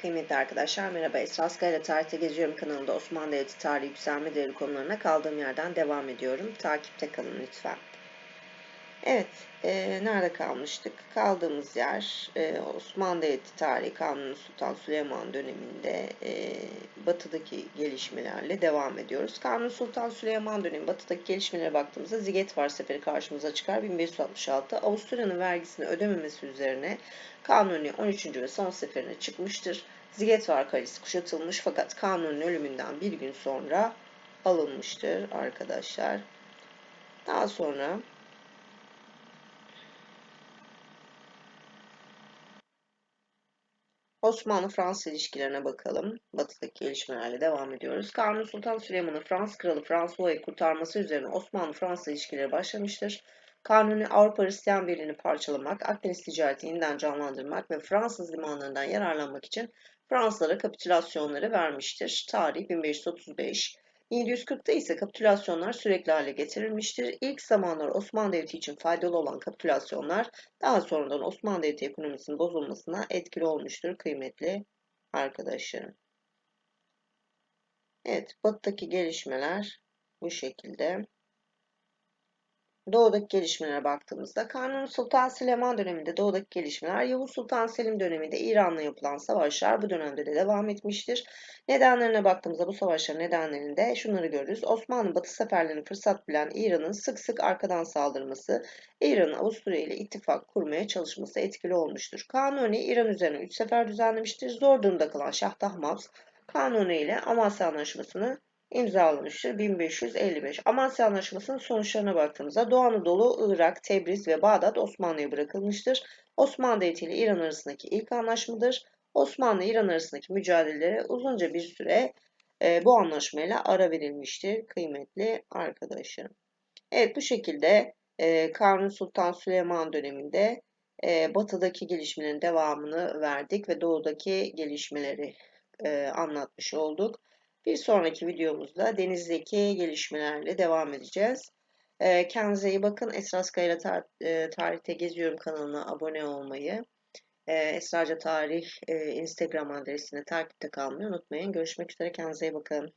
Kıymetli arkadaşlar merhaba. Esra Askayla Tarihte Geziyorum kanalında Osmanlı Devleti tarihi yükselme değeri konularına kaldığım yerden devam ediyorum. Takipte kalın lütfen. Evet, e, nerede kalmıştık? Kaldığımız yer e, Osmanlı Devleti tarihi Kanuni Sultan Süleyman döneminde e, batıdaki gelişmelerle devam ediyoruz. Kanuni Sultan Süleyman dönemi batıdaki gelişmelere baktığımızda Zigetvar Seferi karşımıza çıkar. 1566 Avusturya'nın vergisini ödememesi üzerine Kanuni 13. ve son seferine çıkmıştır. Zigetvar Kalesi kuşatılmış fakat Kanuni'nin ölümünden bir gün sonra alınmıştır arkadaşlar. Daha sonra Osmanlı-Fransız ilişkilerine bakalım. Batı'daki gelişmelerle devam ediyoruz. Kanuni Sultan Süleyman'ın Fransız kralı François'ı kurtarması üzerine Osmanlı-Fransız ilişkileri başlamıştır. Kanuni Avrupa Hristiyan Birliği'ni parçalamak, Akdeniz ticareti yeniden canlandırmak ve Fransız limanlarından yararlanmak için Fransızlara kapitülasyonları vermiştir. Tarih 1535. 1740'ta ise kapitülasyonlar sürekli hale getirilmiştir. İlk zamanlar Osmanlı Devleti için faydalı olan kapitülasyonlar daha sonradan Osmanlı Devleti ekonomisinin bozulmasına etkili olmuştur kıymetli arkadaşlarım. Evet, batıdaki gelişmeler bu şekilde. Doğudaki gelişmelere baktığımızda Kanuni Sultan Süleyman döneminde doğudaki gelişmeler Yavuz Sultan Selim döneminde İran'la yapılan savaşlar bu dönemde de devam etmiştir. Nedenlerine baktığımızda bu savaşların nedenlerinde şunları görürüz. Osmanlı Batı seferlerini fırsat bilen İran'ın sık sık arkadan saldırması, İran'ın Avusturya ile ittifak kurmaya çalışması etkili olmuştur. Kanuni İran üzerine 3 sefer düzenlemiştir. Zor durumda kalan Şah Tahmaz Kanuni ile Amasya Anlaşması'nı imzalamıştır 1555. Amasya Anlaşması'nın sonuçlarına baktığımızda Doğu Anadolu, Irak, Tebriz ve Bağdat Osmanlı'ya bırakılmıştır. Osmanlı Devleti ile İran arasındaki ilk anlaşmadır. Osmanlı-İran arasındaki mücadelelere uzunca bir süre e, bu anlaşmayla ara verilmiştir kıymetli arkadaşlarım. Evet bu şekilde e, Kanuni Sultan Süleyman döneminde e, batıdaki gelişmelerin devamını verdik ve doğudaki gelişmeleri e, anlatmış olduk. Bir sonraki videomuzda denizdeki gelişmelerle devam edeceğiz. E, kendinize iyi bakın. Esras Kayra tar e, Tarihte Geziyorum kanalına abone olmayı, e, Esraca Tarih e, Instagram adresine takipte kalmayı unutmayın. Görüşmek üzere. Kendinize iyi bakın.